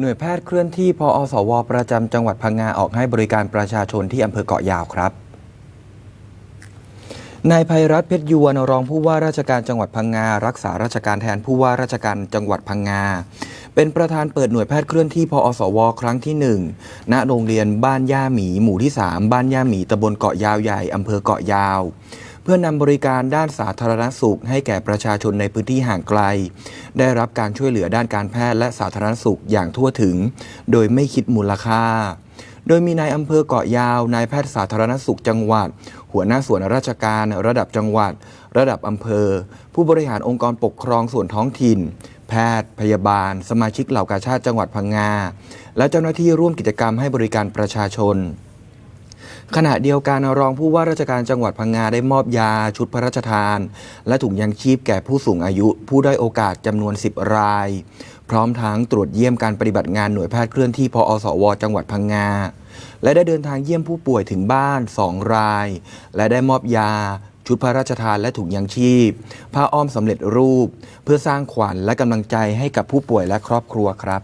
หน่วยแพทย์เคลื่อนที่พออสว ประจำจังหวัดพังงาออกให้บริการประชาชนที่อำเภอเกาะยาวครับนายภัยรัตน์เพชรยวนรองผู้ว่าราชการจังหวัดพังงา รักษาราชการแทนผู้ว่าราชการจังหวัดพังงา เป็นประธานเปิดหน่วยแพทย์เคลื่อนที่พออสว ครั้งที่หนึ่งณโรงเรียนบ้านย่าหมีหมู่ที่ 3 บ้านย่าหมีตำบลเกาะยาวใหญ่อำเภอเกาะยาว พื่อนำบริการด้านสาธารณสุข ให้แก่ประชาชนในพื้นที่ห่างไกล ได้รับการช่วยเหลือด้านการแพทย์และสาธารณสุขอย่างทั่วถึง โดยไม่คิดมูลค่า โดยมีนายอำเภอเกาะยาว นายแพทย์สาธารณสุขจังหวัด หัวหน้าส่วนราชการ ระดับจังหวัด ระดับอำเภอ ผู้บริหารองค์กรปกครองส่วนท้องถิ่น แพทย์ พยาบาล สมาชิกเหล่ากาชาติจังหวัดพังงา และเจ้าหน้าที่ร่วมกิจกรรมให้บริการประชาชน ขณะเดียวกันรองผู้ว่าราชการจังหวัดพังงาได้มอบยาชุดพระราชทาน และถุงยางชีพแก่ผู้สูงอายุ ผู้ได้อยโอกาสจำนวน 10 ราย พร้อมทั้งตรวจเยี่ยมการปฏิบัติงานหน่วยแพทย์เคลื่อนที่พออสว จังหวัดพังงา และได้เดินทางเยี่ยมผู้ป่วยถึงบ้าน 2 ราย และได้มอบยาชุดพระราชทานและถุงยางชีพ ผ้าอ้อมสำเร็จรูป เพื่อสร้างขวัญและกำลังใจให้กับผู้ป่วยและครอบครัวครับ